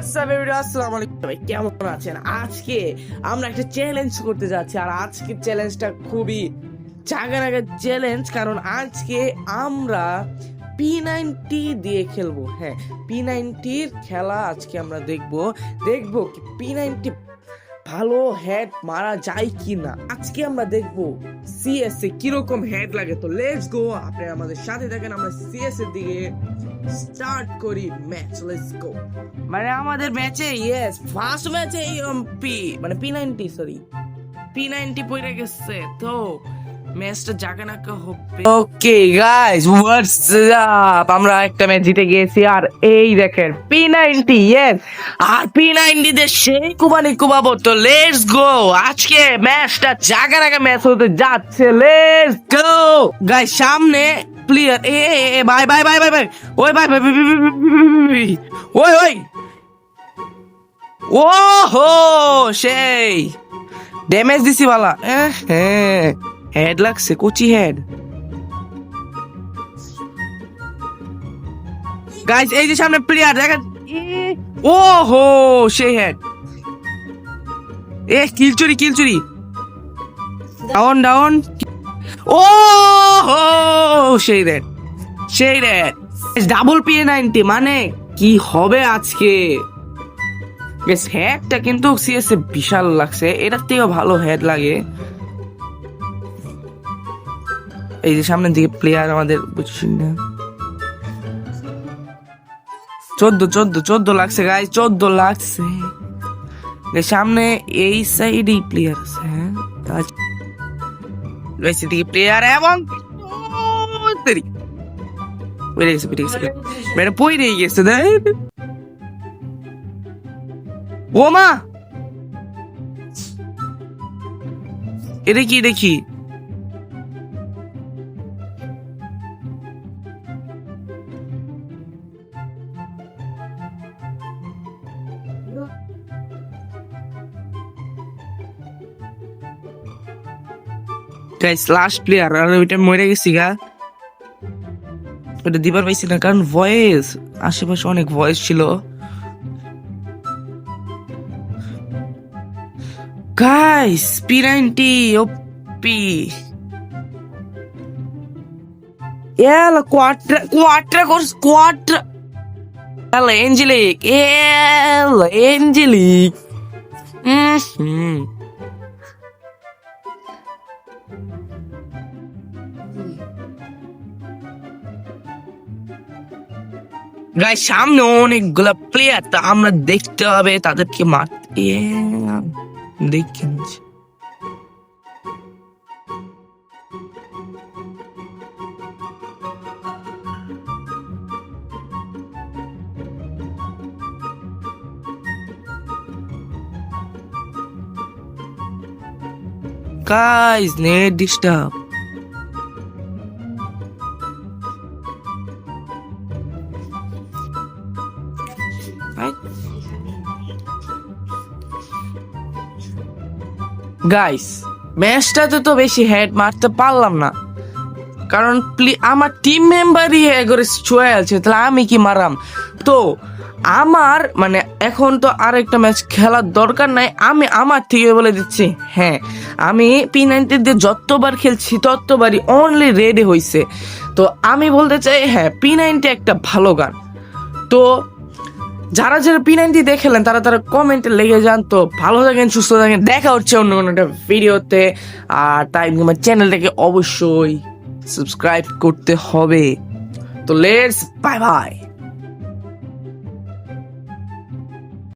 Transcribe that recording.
আসসালামু আলাইকুম। সবাই কেমন আছেন? আজকে আমরা একটা চ্যালেঞ্জ করতে যাচ্ছি, আর আজকে চ্যালেঞ্জটা খুবই জাগানাগা চ্যালেঞ্জ কারণ আজকে আমরা পি নাইনটি দিয়ে খেলব। হ্যাঁ পি নাইনটির খেলা আজকে আমরা দেখব। দেখব পি নাইনটি ভালো হেড মারা যায় কি না আজকে আমরা দেখব সিএস এ কীরকম হেড লাগে। তো লেটস গো আপনি আমাদের সাথে দেখেন আমরা সিএস এর দিকে স্টার্ট করি ম্যাচ লেটস গো মানে আমাদের ম্যাচে ইয়েস ফার্স্ট ম্যাচে পি মানে P ninety sorry P ninety পড়ে গেছে, তো ম্যাচটা জাগানাকা হবে ওকে গাইস হোয়াটস আপ আমরা একটা ম্যাচ জিতে গিয়েছি আর এই দেখেন পি নাইনটি ইয়েস আর পি নাইনটি তে সেই কুবানি কুবাবো তো লেটস গো আজকে ম্যাচটা জাগানাকা ম্যাচ হতে যাচ্ছে লেটস গো গাইস সামনে প্লেয়ার এ এ, এ বাই বাই বাই বাই বাই ওই বাই বাই ওই ওই ও হো সেই ড্যামেজ দিছি বালা হ্যাঁ হেড লাগছে কুচি হেড গাইস এই যে সামনে প্লেয়ার দেখেন ও হো সেই হেড এ কিলচুরি কিলচুরি ডাউন ডাউন ও হো সেই রেড সেই রেড ডাবল পি নাইনটি মানে কি হবে আজকে? বেশ হ্যাডটা কিন্তু সিএসএ বিশাল লাগছে এটার থেকেও ভালো হেড লাগে। এই যে সামনের দিকে প্লেয়ার আমাদের বুঝছি না। চোদ্দ চোদ্দ চোদ্দ লাগছে গাই চোদ্দ লাগছে। সামনে এই সাইডেই প্লেয়ার আছে হ্যাঁ? তার- দিকে প্লেয়ার এবং বেড়ে গেছে দেখ। ও এটা কি দেখি গাইস লাস্ট প্লেয়ার আর ওইটা মরে গেছি গা ওটা দিবার পাইছি না কারণ ভয়েস আশেপাশে অনেক ভয়েস ছিল guys P ninety O P Ela, quatro, quatro, quatro. Ela, Angelique. Ela, Angelique. Uhum. Guy সামনে অনেকগুলা প্লেয়ার তা আমরা দেখতে হবে তাদেরকে মারতে দেখে Guys, net disturb. গাইস ম্যাচটাতে তো বেশি হেড মারতে পারলাম না। কারণ প্লি- আমার টিম মেম্বারই এগরে ছুঁয়ে আছে তাহলে আমি কি মারাম? তো আমার মানে এখন তো আর একটা ম্যাচ খেলার দরকার নাই, আমি আমার থেকে বলে দিচ্ছি হ্যাঁ আমি পি নাইনটি দিয়ে যতবার খেলছি, ততবারই অনলি রেডি হয়েছে তো আমি বলতে চাই হ্যাঁ পি নাইনটি একটা ভালো গান। তো যারা যারা পি নাইনটি দেখেলেন, তারা তারা কমেন্টে লেগে যান, তো ভালো থাকেন, সুস্থ থাকেন। দেখা হচ্ছে অন্য কোনো একটা ভিডিওতে আর তাই আমার চ্যানেলটাকে অবশ্যই সাবস্ক্রাইব করতে হবে। তো লেটস বাই বাই